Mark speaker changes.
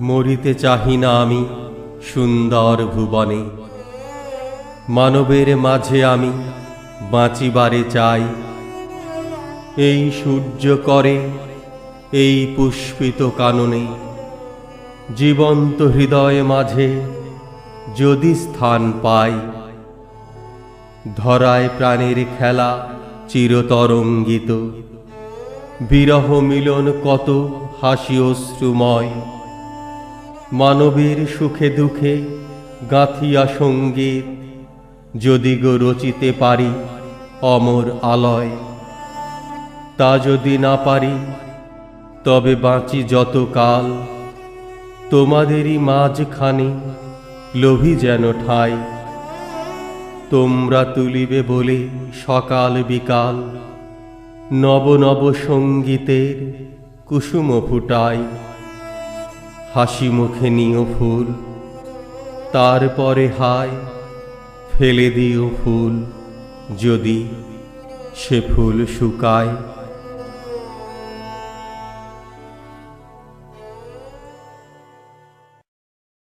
Speaker 1: মরিতে চাহি না আমি সুন্দর ভুবনে। মানবের মাঝে আমি বাঁচিবারে চাই। এই সূর্য করে এই পুষ্পিত কাননে। জীবন্ত হৃদয় মাঝে যদি স্থান পাই। ধরায় প্রাণের খেলা চিরতরঙ্গিত। বিরহ মিলন কত হাসি অশ্রুময়। মানবের সুখে দুঃখে গাঁথিয়া সংগীত। যদি গো রচিতে পারি অমর আলয়। তা যদি না পারি তবে বাঁচি যত কাল। তোমাদেরই মাঝখানে লোভী যেন ঠাই। তোমরা তুলিবে বলে সকাল বিকাল নব নব সঙ্গীতের কুসুম ফুটাই। হাসি মুখে নিও ফুল, তারপরে হায়, ফেলে দিও ফুল, যদি সে ফুল শুকায়।